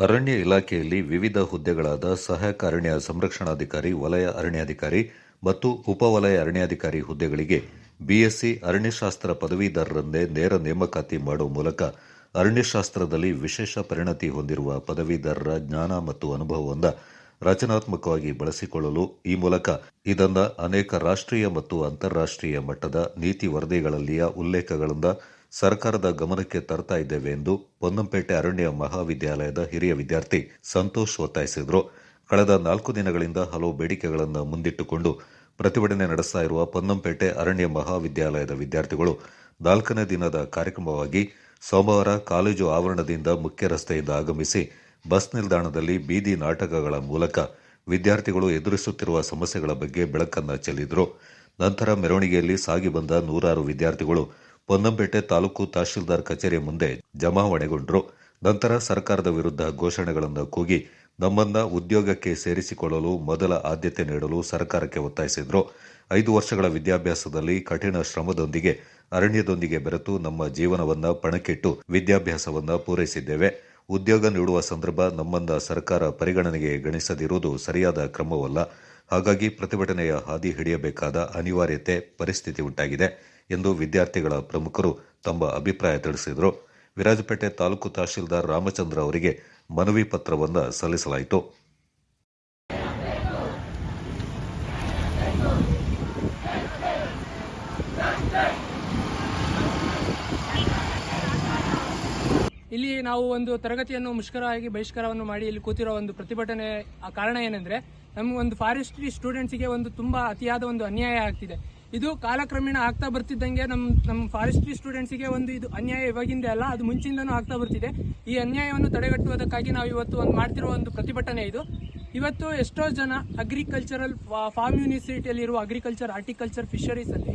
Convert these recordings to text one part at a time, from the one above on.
ಅರಣ್ಯ ಇಲಾಖೆಯಲ್ಲಿ ವಿವಿಧ ಹುದ್ದೆಗಳಾದ ಸಹಾಯಕ ಅರಣ್ಯ ಸಂರಕ್ಷಣಾಧಿಕಾರಿ, ವಲಯ ಅರಣ್ಯಾಧಿಕಾರಿ ಮತ್ತು ಉಪವಲಯ ಅರಣ್ಯಾಧಿಕಾರಿ ಹುದ್ದೆಗಳಿಗೆ ಬಿಎಸ್ಸಿ ಅರಣ್ಯಶಾಸ್ತ್ರ ಪದವೀಧರರನ್ನೇ ನೇರ ನೇಮಕಾತಿ ಮಾಡುವ ಮೂಲಕ ಅರಣ್ಯಶಾಸ್ತ್ರದಲ್ಲಿ ವಿಶೇಷ ಪರಿಣತಿ ಹೊಂದಿರುವ ಪದವೀಧರರ ಜ್ಞಾನ ಮತ್ತು ಅನುಭವವನ್ನು ರಚನಾತ್ಮಕವಾಗಿ ಬಳಸಿಕೊಳ್ಳಲು ಈ ಮೂಲಕ ಇದನ್ನ ಅನೇಕ ರಾಷ್ಟ್ರೀಯ ಮತ್ತು ಅಂತಾರಾಷ್ಟ್ರೀಯ ಮಟ್ಟದ ನೀತಿ ವರದಿಗಳಲ್ಲಿಯ ಉಲ್ಲೇಖಗಳಿಂದ ಸರ್ಕಾರದ ಗಮನಕ್ಕೆ ತರ್ತಾ ಇದ್ದೇವೆ ಎಂದು ಪೊನ್ನಂಪೇಟೆ ಅರಣ್ಯ ಮಹಾವಿದ್ಯಾಲಯದ ಹಿರಿಯ ವಿದ್ಯಾರ್ಥಿ ಸಂತೋಷ್ ಒತ್ತಾಯಿಸಿದರು. ಕಳೆದ ನಾಲ್ಕು ದಿನಗಳಿಂದ ಹಲವು ಬೇಡಿಕೆಗಳನ್ನು ಮುಂದಿಟ್ಟುಕೊಂಡು ಪ್ರತಿಭಟನೆ ನಡೆಸ್ತಾ ಇರುವ ಪೊನ್ನಂಪೇಟೆ ಅರಣ್ಯ ಮಹಾವಿದ್ಯಾಲಯದ ವಿದ್ಯಾರ್ಥಿಗಳು ನಾಲ್ಕನೇ ದಿನದ ಕಾರ್ಯಕ್ರಮವಾಗಿ ಸೋಮವಾರ ಕಾಲೇಜು ಆವರಣದಿಂದ ಮುಖ್ಯ ರಸ್ತೆಯಿಂದ ಆಗಮಿಸಿ ಬಸ್ ನಿಲ್ದಾಣದಲ್ಲಿ ಬೀದಿ ನಾಟಕಗಳ ಮೂಲಕ ವಿದ್ಯಾರ್ಥಿಗಳು ಎದುರಿಸುತ್ತಿರುವ ಸಮಸ್ಯೆಗಳ ಬಗ್ಗೆ ಬೆಳಕನ್ನ ಚೆಲ್ಲಿದರು. ನಂತರ ಮೆರವಣಿಗೆಯಲ್ಲಿ ಸಾಗಿ ಬಂದ ನೂರಾರು ವಿದ್ಯಾರ್ಥಿಗಳು ಪೊನ್ನಂಪೇಟೆ ತಾಲೂಕು ತಹಶೀಲ್ದಾರ್ ಕಚೇರಿ ಮುಂದೆ ಜಮಾವಣೆಗೊಂಡರು ನಂತರ ಸರ್ಕಾರದ ವಿರುದ್ಧ ಘೋಷಣೆಗಳನ್ನು ಕೂಗಿ ನಮ್ಮನ್ನ ಉದ್ಯೋಗಕ್ಕೆ ಸೇರಿಸಿಕೊಳ್ಳಲು ಮೊದಲ ಆದ್ಯತೆ ನೀಡಲು ಸರ್ಕಾರಕ್ಕೆ ಒತ್ತಾಯಿಸಿದ್ರು. ಐದು ವರ್ಷಗಳ ವಿದ್ಯಾಭ್ಯಾಸದಲ್ಲಿ ಕಠಿಣ ಶ್ರಮದೊಂದಿಗೆ, ಅರಣ್ಯದೊಂದಿಗೆ ಬೆರೆತು ನಮ್ಮ ಜೀವನವನ್ನ ಪಣಕ್ಕಿಟ್ಟು ವಿದ್ಯಾಭ್ಯಾಸವನ್ನ ಪೂರೈಸಿದ್ದೇವೆ. ಉದ್ಯೋಗ ನೀಡುವ ಸಂದರ್ಭ ನಮ್ಮನ್ನ ಸರ್ಕಾರ ಪರಿಗಣನೆಗೆ ಗಣಿಸದಿರುವುದು ಸರಿಯಾದ ಕ್ರಮವಲ್ಲ. ಹಾಗಾಗಿ ಪ್ರತಿಭಟನೆಯ ಹಾದಿ ಹಿಡಿಯಬೇಕಾದ ಅನಿವಾರ್ಯತೆ ಪರಿಸ್ಥಿತಿ ಉಂಟಾಗಿದೆ. ಎಂದು ವಿದ್ಯಾರ್ಥಿಗಳ ಪ್ರಮುಖರು ತಮ್ಮ ಅಭಿಪ್ರಾಯ ತಿಳಿಸಿದರು. ವಿರಾಜಪೇಟೆ ತಾಲೂಕು ತಹಶೀಲ್ದಾರ್ ರಾಮಚಂದ್ರ ಅವರಿಗೆ ಮನವಿ ಪತ್ರವನ್ನು ಸಲ್ಲಿಸಲಾಯಿತು. ಇಲ್ಲಿ ನಾವು ಒಂದು ತರಗತಿಯನ್ನು ಮುಷ್ಕರವಾಗಿ ಬಹಿಷ್ಕಾರವನ್ನು ಮಾಡಿ ಇಲ್ಲಿ ಕೂತಿರೋ ಒಂದು ಪ್ರತಿಭಟನೆ ಕಾರಣ ಏನಂದ್ರೆ ನಮ್ಗೆ ಒಂದು ಫಾರೆಸ್ಟ್ರಿ ಸ್ಟೂಡೆಂಟ್ಸ್ಗೆ ಒಂದು ತುಂಬಾ ಅತಿಯಾದ ಒಂದು ಅನ್ಯಾಯ ಆಗ್ತಿದೆ. ಇದು ಕಾಲಕ್ರಮೇಣ ಆಗ್ತಾ ಬರ್ತಿದ್ದಂಗೆ ನಮ್ಮ ನಮ್ಮ ಫಾರೆಸ್ಟ್ರಿ ಸ್ಟೂಡೆಂಟ್ಸ್ಗೆ ಒಂದು ಇದು ಅನ್ಯಾಯ ಇವಾಗಿಂದ ಅಲ್ಲ, ಅದು ಮುಂಚಿಂದನೂ ಆಗ್ತಾ ಬರ್ತಿದೆ. ಈ ಅನ್ಯಾಯವನ್ನು ತಡೆಗಟ್ಟುವುದಕ್ಕಾಗಿ ನಾವು ಇವತ್ತು ಒಂದು ಮಾಡ್ತಿರೋ ಒಂದು ಪ್ರತಿಭಟನೆ ಇದು. ಇವತ್ತು ಎಷ್ಟೋ ಜನ ಅಗ್ರಿಕಲ್ಚರಲ್ ಫಾರ್ಮ್ ಯೂನಿವರ್ಸಿಟಿಯಲ್ಲಿ ಇರುವ ಅಗ್ರಿಕಲ್ಚರ್ ಆರ್ಟಿಕಲ್ಚರ್ ಫಿಶರೀಸ್ ಅಲ್ಲಿ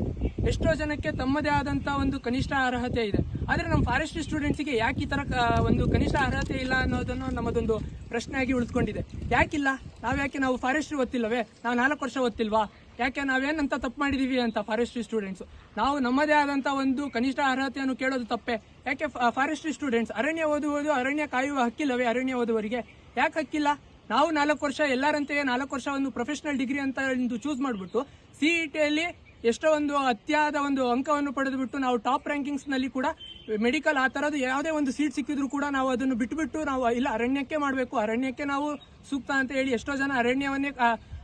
ಎಷ್ಟೋ ಜನಕ್ಕೆ ತಮ್ಮದೇ ಆದಂತ ಒಂದು ಕನಿಷ್ಠ ಅರ್ಹತೆ ಇದೆ. ಆದ್ರೆ ನಮ್ಮ ಫಾರೆಸ್ಟ್ರಿ ಸ್ಟೂಡೆಂಟ್ಸ್ಗೆ ಯಾಕೆ ಈ ತರ ಒಂದು ಕನಿಷ್ಠ ಅರ್ಹತೆ ಇಲ್ಲ ಅನ್ನೋದನ್ನು ನಮ್ಮದೊಂದು ಪ್ರಶ್ನೆಯಾಗಿ ಉಳಿದುಕೊಂಡಿದೆ ಯಾಕಿಲ್ಲ? ನಾವು ಯಾಕೆ ನಾವು ಫಾರೆಸ್ಟ್ರಿ ಓದ್ತಿಲ್ಲವೇ ನಾವು ನಾಲ್ಕು ವರ್ಷ ಓದ್ತಿಲ್ವಾ ಯಾಕೆ ನಾವೇನಂತ ತಪ್ಪು ಮಾಡಿದೀವಿ ಅಂತ ಫಾರೆಸ್ಟ್ರಿ ಸ್ಟೂಡೆಂಟ್ಸ್ ನಾವು ನಮ್ಮದೇ ಆದಂತ ಒಂದು ಕನಿಷ್ಠ ಅರ್ಹತೆಯನ್ನು ಕೇಳೋದು ತಪ್ಪೆ. ಯಾಕೆ ಫಾರೆಸ್ಟ್ರಿ ಸ್ಟೂಡೆಂಟ್ಸ್ ಅರಣ್ಯ ಓದುವುದು, ಅರಣ್ಯ ಕಾಯುವ ಹಕ್ಕಿಲ್ಲವೇ ಅರಣ್ಯ ಓದುವರಿಗೆ? ಯಾಕೆ ಹಕ್ಕಿಲ್ಲ? ನಾವು ನಾಲ್ಕು ವರ್ಷ, ಎಲ್ಲರಂತೆಯೇ ನಾಲ್ಕು ವರ್ಷ ಒಂದು ಪ್ರೊಫೆಷನಲ್ ಡಿಗ್ರಿ ಅಂತ ಒಂದು ಚೂಸ್ ಮಾಡಿಬಿಟ್ಟು ಸಿ ಇ ಟಿಯಲ್ಲಿ ಎಷ್ಟೋ ಒಂದು ಅತ್ಯಾದ ಒಂದು ಅಂಕವನ್ನು ಪಡೆದುಬಿಟ್ಟು ನಾವು ಟಾಪ್ ರ್ಯಾಂಕಿಂಗ್ಸ್ನಲ್ಲಿ ಕೂಡ ಮೆಡಿಕಲ್ ಆ ಥರದ್ದು ಯಾವುದೇ ಒಂದು ಸೀಟ್ ಸಿಕ್ಕಿದ್ರು ಕೂಡ ನಾವು ಅದನ್ನು ಬಿಟ್ಟುಬಿಟ್ಟು ನಾವು ಇಲ್ಲ, ಅರಣ್ಯಕ್ಕೆ ಮಾಡಬೇಕು. ಅರಣ್ಯಕ್ಕೆ ನಾವು ಸೂಕ್ತ ಅಂತ ಹೇಳಿ ಎಷ್ಟೋ ಜನ ಅರಣ್ಯವನ್ನೇ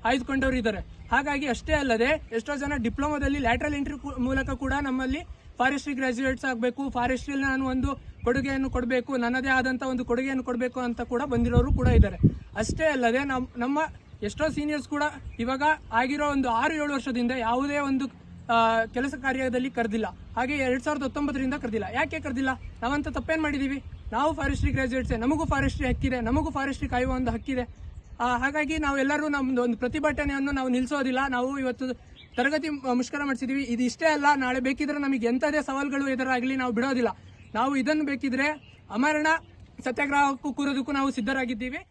ಆಯ್ದುಕೊಂಡವರು ಇದ್ದಾರೆ ಹಾಗಾಗಿ ಅಷ್ಟೇ ಅಲ್ಲದೆ ಎಷ್ಟೋ ಜನ ಡಿಪ್ಲೊಮಾದಲ್ಲಿ ಲ್ಯಾಟ್ರಲ್ ಎಂಟ್ರಿ ಮೂಲಕ ಕೂಡ ನಮ್ಮಲ್ಲಿ ಫಾರೆಸ್ಟ್ರಿ ಗ್ರಾಜ್ಯುಯೇಟ್ಸ್ ಆಗಬೇಕು ಫಾರೆಸ್ಟ್ರಿಲಿ ನಾನು ಒಂದು ಕೊಡುಗೆಯನ್ನು ಕೊಡಬೇಕು, ನನ್ನದೇ ಆದಂತ ಒಂದು ಕೊಡುಗೆಯನ್ನು ಕೊಡಬೇಕು ಅಂತ ಕೂಡ ಬಂದಿರೋರು ಕೂಡ ಇದ್ದಾರೆ ಅಷ್ಟೇ ಅಲ್ಲದೆ ನಮ್ಮ ನಮ್ಮ ಎಷ್ಟೋ ಸೀನಿಯರ್ಸ್ ಕೂಡ ಇವಾಗ ಆಗಿರೋ ಒಂದು ಆರು ಏಳು ವರ್ಷದಿಂದ ಯಾವುದೇ ಒಂದು ಕೆಲಸ ಕಾರ್ಯದಲ್ಲಿ ಕರೆದಿಲ್ಲ. ಹಾಗೆ ಎರಡ್ ಸಾವಿರದ ಹತ್ತೊಂಬತ್ತರಿಂದ ಕರೆದಿಲ್ಲ. ಯಾಕೆ ಕರೆದಿಲ್ಲ? ನಾವಂತ ತಪ್ಪೇನು ಮಾಡಿದೀವಿ? ನಾವು ಫಾರೆಸ್ಟ್ರಿ ಗ್ರಾಜುಯೇಟ್ಸ್ ನಮಗೂ ಫಾರೆಸ್ಟ್ರಿ ಹಕ್ಕಿದೆ, ನಮಗೂ ಫಾರೆಸ್ಟ್ರಿ ಕಾಯುವ ಒಂದು ಹಕ್ಕಿದೆ. ಹಾಗಾಗಿ ನಾವೆಲ್ಲರೂ ನಮ್ದು ಒಂದು ಪ್ರತಿಭಟನೆಯನ್ನು ನಾವು ನಿಲ್ಲಿಸೋದಿಲ್ಲ ನಾವು ಇವತ್ತು ತರಗತಿ ಮುಷ್ಕರ ಮಾಡಿಸಿದೀವಿ. ಇದು ಇಷ್ಟೇ ಅಲ್ಲ, ನಾಳೆ ಬೇಕಿದ್ರೆ ನಮಗೆ ಎಂಥದೇ ಸವಾಲುಗಳು ಎದುರಾಗಲಿ ನಾವು ಬಿಡೋದಿಲ್ಲ. ನಾವು ಇದನ್ನು ಬೇಕಿದ್ರೆ ಅಮರಣ ಸತ್ಯಾಗ್ರಹಕ್ಕೂ ಕೂರೋದಕ್ಕೂ ನಾವು ಸಿದ್ಧರಾಗಿದ್ದೀವಿ.